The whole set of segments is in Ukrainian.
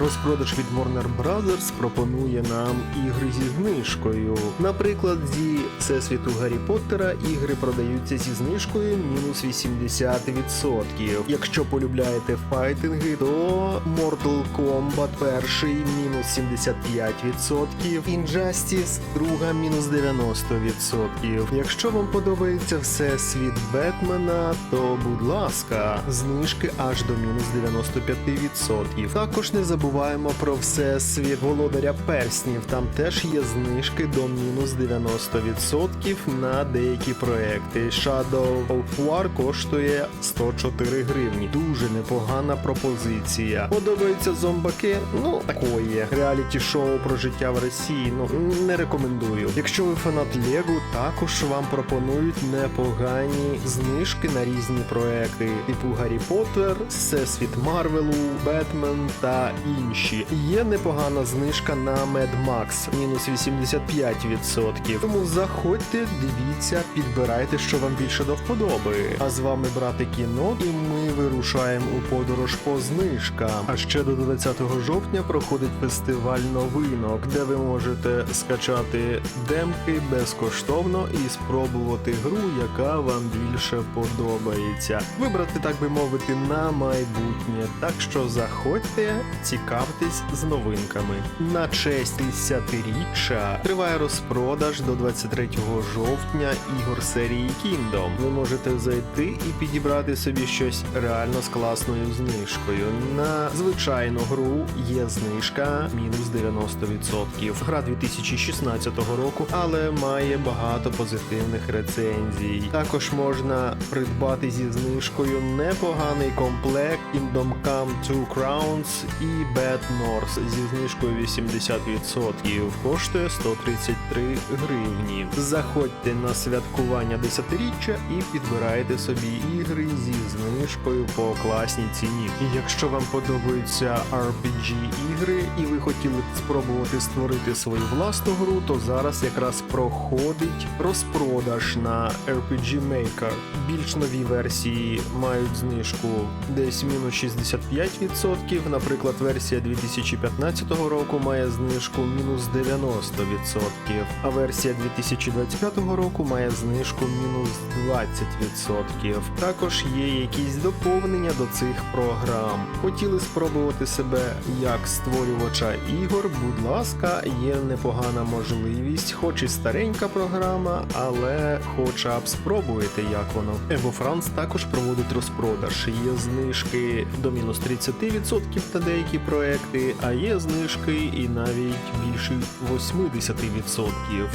Розпродаж від Warner Brothers пропонує нам ігри зі знижкою. Наприклад, зі Всесвіту Гаррі Поттера ігри продаються зі знижкою мінус 80%. Якщо полюбляєте файтинги, то Mortal Kombat перший мінус 75%, Injustice друга мінус 90%. Якщо вам подобається Всесвіт Бетмена, то будь ласка, знижки аж до мінус 95%. Також не забуваємо про всесвіт володаря перснів. Там теж є знижки до мінус 90% на деякі проекти. Shadow of War коштує 104 гривні. Дуже непогана пропозиція. Подобаються зомбаки? Ну такої. Реаліті шоу про життя в Росії. Ну не рекомендую. Якщо ви фанат Лего, також вам пропонують непогані знижки на різні проекти, типу Гаррі Поттер, Всесвіт Марвелу, Бетмен та інші. Є непогана знижка на Mad Max, мінус 85%. Тому заходьте, дивіться, підбирайте, що вам більше до вподоби. А з вами брати кіно, і ми вирушаємо у подорож по знижкам. А ще до 20 жовтня проходить фестиваль новинок, де ви можете скачати демки безкоштовно і спробувати гру, яка вам більше подобається. Вибрати, так би мовити, на майбутнє. Так що заходьте, цікавтесь з новинками. На честь 10-річчя триває розпродаж до 23 жовтня ігор серії Kingdom. Ви можете зайти і підібрати собі щось реально з класною знижкою. На звичайну гру є знижка мінус 90%. Гра 2016 року, але має багато позитивних рецензій. Також можна придбати зі знижкою непоганий комплект Kingdom Come Two Crowns і Bad North зі знижкою 80%. Коштує 133 гривні. Заходьте на святкування 10-річчя і підбирайте собі ігри зі знижкою по класній ціні. І якщо вам подобаються RPG ігри і ви хотіли б спробувати створити свою власну гру, то зараз якраз проходить розпродаж на RPG Maker. Більш нові версії мають знижку десь мінус 65%. Наприклад, версія 2015 року має знижку мінус 90%, а версія 2025 року має знижку мінус 20%. Також є якісь доповнення до цих програм. Хотіли спробувати себе як створювача ігор, будь ласка, є непогана можливість, хоч і старенька програма, але хоча б спробуйте, як воно. Evo France також проводить розпродаж. Є знижки до мінус 30% на деякі проекти, а є знижки і навіть більше 80%.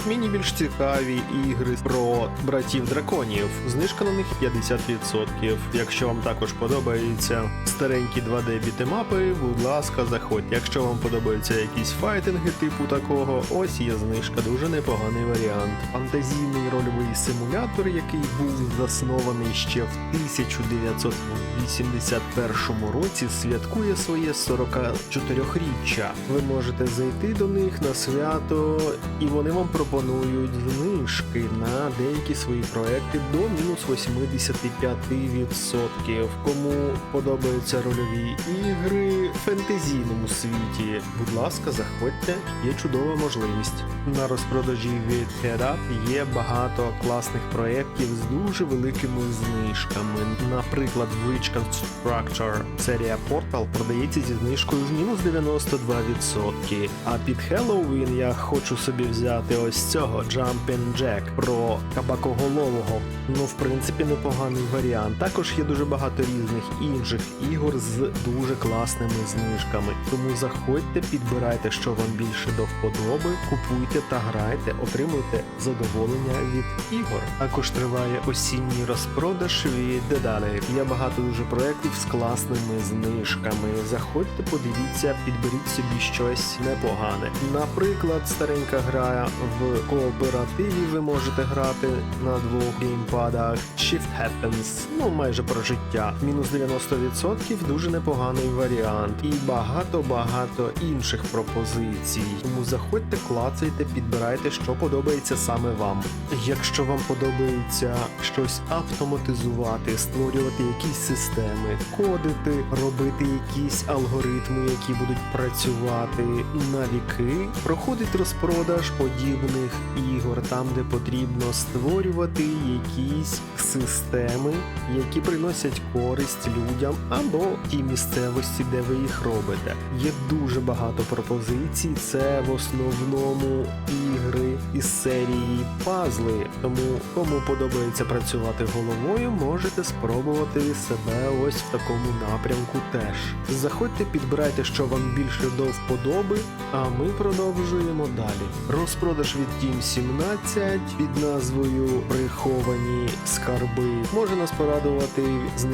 Мені більш цікаві ігри про братів драконів. Знижка на них 50%. Якщо вам також подобаються старенькі 2D бітемапи, будь ласка, заходьте. Якщо вам подобаються якісь файтинги типу такого, ось є знижка, дуже непоганий варіант. Фантазійний рольовий симулятор, який був заснований ще в 1981 році, святкує своє 44-річчя. Ви можете зайти до них на свято, і вони вам пропонують знижки на деякі свої проекти до мінус 85%. Кому подобаються рольові ігри в фентезійному світі, будь ласка, заходьте, є чудова можливість. На розпродажі від HeadUp є багато класних проєктів з дуже великими знижками. Наприклад, Witch Constructor серія Portal продається зі знижкою в мінус 92%. А під Halloween я хочу собі взяти ось цього Jumpin' Jack про кабакоголового. Ну, в принципі, непоганий варіант. Також є дуже багато різних інших ігор з дуже класними знижками. Тому заходьте, підбирайте, що вам більше до вподоби, купуйте та грайте, отримуйте задоволення від ігор. Також триває осінній розпродаж від Дедалі. Є багато дуже проєктів з класними знижками. Заходьте, подивіться, підберіть собі щось непогане. Наприклад, старенька гра в кооперативі ви можете грати на двох геймпадах. Shift Happens, ну майже про життя. Життя. Мінус 90% дуже непоганий варіант. І багато-багато інших пропозицій. Тому заходьте, клацайте, підбирайте, що подобається саме вам. Якщо вам подобається щось автоматизувати, створювати якісь системи, кодити, робити якісь алгоритми, які будуть працювати на віки, проходить розпродаж подібних ігор, там де потрібно створювати якісь системи, які приносять користь людям або тій місцевості, де ви їх робите. Є дуже багато пропозицій. Це в основному ігри із серії пазли. Тому кому подобається працювати головою, можете спробувати себе ось в такому напрямку теж. Заходьте, підбирайте, що вам більше до вподоби, а ми продовжуємо далі. Розпродаж від Team 17 під назвою Приховані скарби може нас порадувати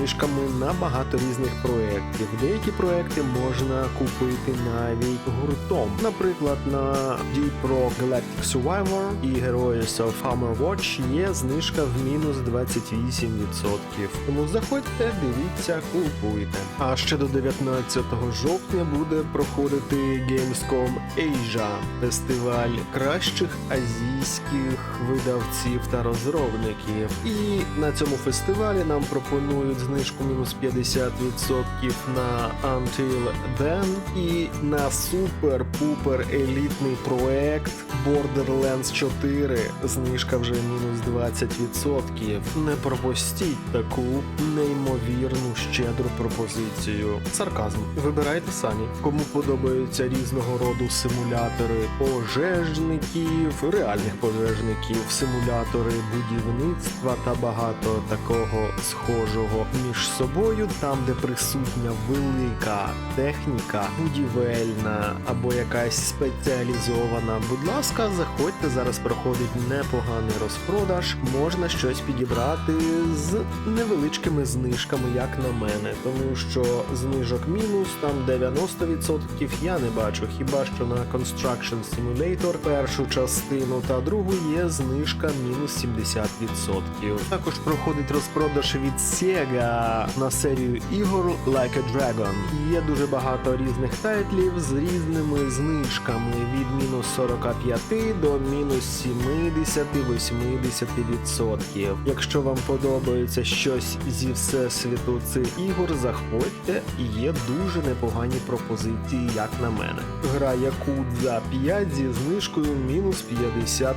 знижками на багато різних проєктів. Деякі проекти можна купити навіть гуртом. Наприклад, на Deep Rock Galactic Survivor і Heroes of Hammer Watch є знижка в мінус 28%. Тому заходьте, дивіться, купуйте. А ще до 19 жовтня буде проходити Gamescom Asia, фестиваль кращих азійських видавців та розробників. І на цьому фестивалі нам пропонують знижку мінус 50% на Until Then і на супер-пупер елітний проект Borderlands 4. Знижка вже мінус 20%. Не пропустіть таку неймовірну щедру пропозицію. Сарказм. Вибирайте самі. Кому подобаються різного роду симулятори пожежників, реальних пожежників, симулятори будівництва та багато такого схожого між собою, там, де присутня велика техніка, будівельна або якась спеціалізована. Будь ласка, заходьте, зараз проходить непоганий розпродаж. Можна щось підібрати з невеличкими знижками, як на мене, тому що знижок мінус там 90% я не бачу. Хіба що на Construction Simulator першу частину та другу є знижка мінус 70%. Також проходить розпродаж від Sega на серію ігор Like a Dragon. Є дуже багато різних тайтлів з різними знижками від мінус 45 до мінус 70-80%. Якщо вам подобається щось зі всесвіту цих ігор, заходьте є дуже непогані пропозиції, як на мене. Гра Yakuza 5 зі знижкою мінус 50%.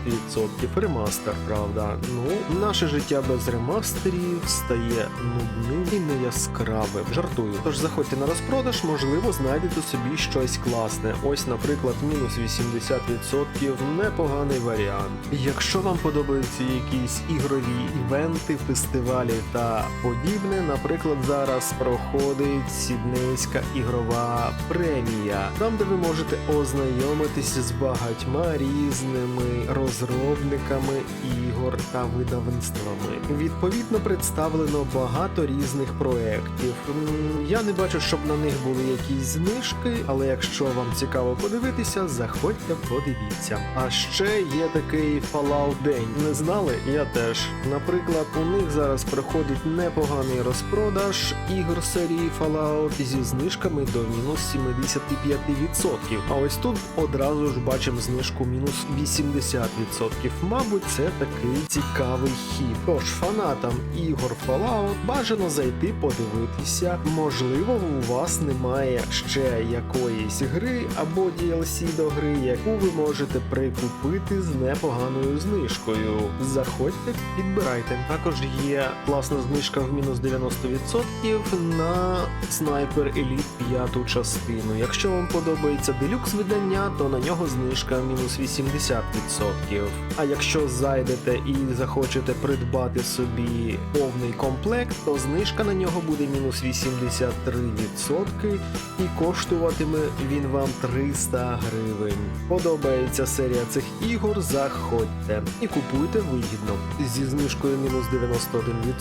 Ремастер, правда. Ну, наше життя без ремастерів стає нудним і неяскравим. Жартую. Тож заходьте на розпродаж, можливо, знайдете собі щось класне. Ось, наприклад, мінус 80% непоганий варіант. Якщо вам подобаються якісь ігрові івенти, фестивалі та подібне, наприклад, зараз проходить Сіднейська ігрова премія, там, де ви можете ознайомитися з багатьма різними розробниками ігор та видавництвами. Відповідно, представлено багато різних проєктів. Я не бачу, щоб на них були якісь знижки, але якщо вам цікаво подивитися, заходьте, подивіться. А ще є такий Fallout День. Не знали? Я теж. Наприклад, у них зараз проходить непоганий розпродаж ігор серії Fallout зі знижками до мінус 75%. А ось тут одразу ж бачимо знижку мінус 80%. Мабуть, це такий цікавий хід. Тож фанатам ігор Fallout бажано зайти подивитися. Можливо, у вас немає ще якоїсь гри або DLC до гри, яку ви можете прикупити з непоганою знижкою. Заходьте, підбирайте. Також є класна знижка в мінус 90% на Sniper Elite 5 частину. Якщо вам подобається делюкс видання, то на нього знижка мінус 80%. А якщо зайдете і захочете придбати собі повний комплект, то знижка на нього буде мінус 83% і коштуватиме він вам 300 гривень. Подобається серія цих ігор, заходьте і купуйте вигідно. Зі знижкою мінус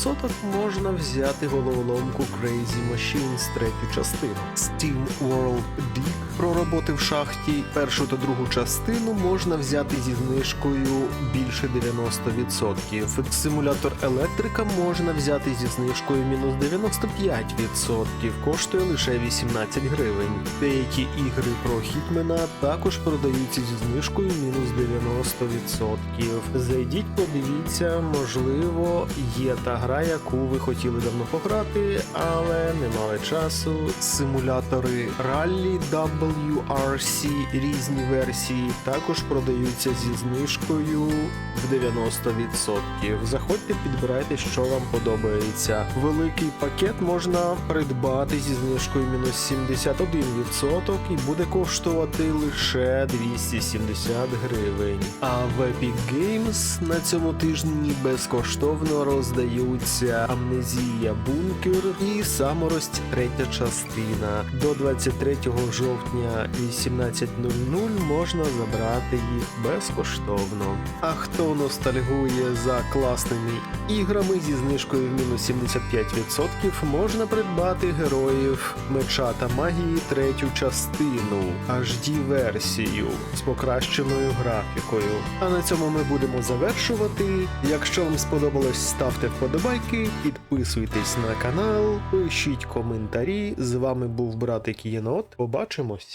91% можна взяти головоломку Crazy Machines третю частину. Steam World Dig про роботи в шахті. Першу та другу частину можна взяти зі знижкою більше 90%. Симулятор електрика можна взяти зі знижкою мінус 95%. Коштує лише 18 гривень. Деякі ігри про хітмена також продаються зі знижкою мінус 90%. Зайдіть, подивіться, можливо, є та гра, яку ви хотіли давно пограти, але не мали часу. Симулятори раллі WRC різні версії також продаються зі знижкою в 90%. Заходьте, підбирайте, що вам подобається. Великий пакет можна придбати зі знижкою мінус 71% і буде коштувати лише 270 гривень. А в Epic Games на цьому тижні безкоштовно роздаються Амнезія Бункер і Саморость третя частина. До 23 жовтня 18.00 можна забрати їх безкоштовно. А хто ностальгує за класними іграми зі знижкою в мінус 75%, можна придбати героїв меча та магії третю частину, HD-версію з покращеною графікою. А на цьому ми будемо завершувати. Якщо вам сподобалось, ставте вподобайки, підписуйтесь на канал, пишіть коментарі. З вами був братик Єнот. Побачимось!